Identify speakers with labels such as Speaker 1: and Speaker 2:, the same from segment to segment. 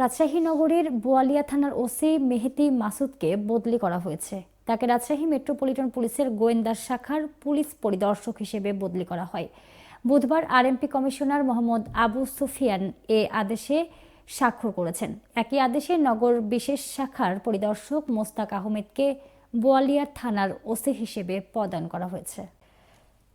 Speaker 1: রাজশাহী নগরীর বোয়ালিয়া থানার ওসি মেহেদি মাসুদকে বদলি করা হয়েছে। তাকে রাজশাহী মেট্রোপলিটন পুলিশের গোয়েন্দা শাখার পুলিশ পরিদর্শক হিসেবে বদলি করা হয়। বুধবার আরএমপি কমিশনার মোহাম্মদ আবু সুফিয়ান এ আদেশে স্বাক্ষর করেছেন। একই আদেশে নগর বিশেষ শাখার পরিদর্শক মোস্তাক আহমেদকে বোয়ালিয়া থানার ওসি হিসেবে প্রদান করা হয়েছে।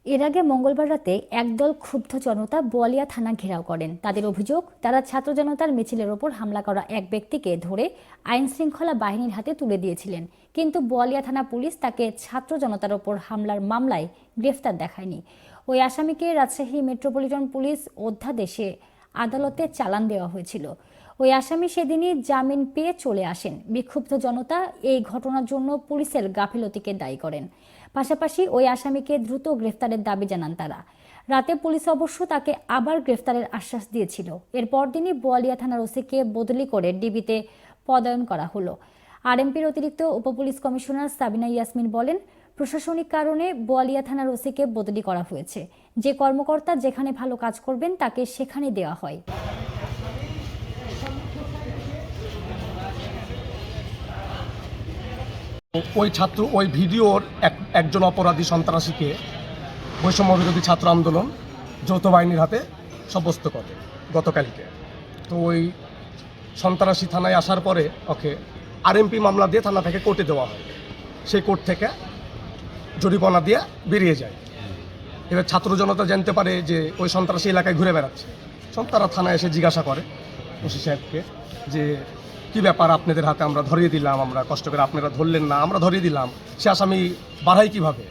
Speaker 1: এর আগে মঙ্গলবার রাতে একদল ক্ষুব্ধ জনতা বোয়ালিয়া থানা ঘেরাও করেন। তাদের অভিযোগ, তারা ছাত্র জনতার মিছিলের ওপর হামলা করা এক ব্যক্তিকে ধরে আইন শৃঙ্খলা বাহিনীর হাতে তুলে দিয়েছিলেন। কিন্তু বোয়ালিয়া থানা পুলিশ তাকে ছাত্র জনতার ওপর হামলার মামলায় গ্রেফতার দেখায়নি। ওই আসামিকে রাজশাহী মেট্রোপলিটন পুলিশ অধ্যাদেশে আদালতে চালান দেওয়া হয়েছিল। ওই আসামি সেদিনই জামিন পেয়ে চলে আসেন। বিক্ষুব্ধ জনতা এই ঘটনার জন্য পুলিশের গাফিলতিকে দায়ী করেন। পাশাপাশি ওই আসামিকে দ্রুত গ্রেফতারের দাবি জানান তারা। রাতে পুলিশ অবশ্য তাকে আবার গ্রেফতারের আশ্বাস দিয়েছিল। এরপর দিনই বোয়ালিয়া থানার ওসিকে বদলি করে ডিবিতে পদায়ন করা হলো। আরএমপির অতিরিক্ত উপপুলিশ কমিশনার সাবিনা ইয়াসমিন বলেন, প্রশাসনিক কারণে বোয়ালিয়া থানার ওসিকে বদলি করা হয়েছে। যে কর্মকর্তা যেখানে ভালো কাজ করবেন তাকে সেখানে দেওয়া হয়।
Speaker 2: ওই ছাত্র, ওই ভিডিওর এক, একজন অপরাধী সন্ত্রাসীকে বৈষম্য বিরোধী ছাত্র আন্দোলন যৌথ বাহিনীর হাতে সাব্যস্ত করে গতকালকে। তো ওই সন্ত্রাসী থানায় আসার পরে ওকে আরএমপি মামলা দিয়ে থানা থেকে কোর্টে দেওয়া হয়। সেই কোর্ট থেকে জরিমানা দিয়ে বেরিয়ে যায়। এবার ছাত্র জনতা জানতে পারে যে ওই সন্ত্রাসী এলাকায় ঘুরে বেড়াচ্ছে। সব তারা থানায় এসে জিজ্ঞাসা করে। ওসি সাহেবকে যে, কি ব্যাপার আপনাদের হাতে আমরা ধরিয়ে দিলাম? আমরা কষ্ট করে আপনারা ধরলেন না, আমরা ধরিয়ে দিলাম। সে আসামি বাড়াই কীভাবে?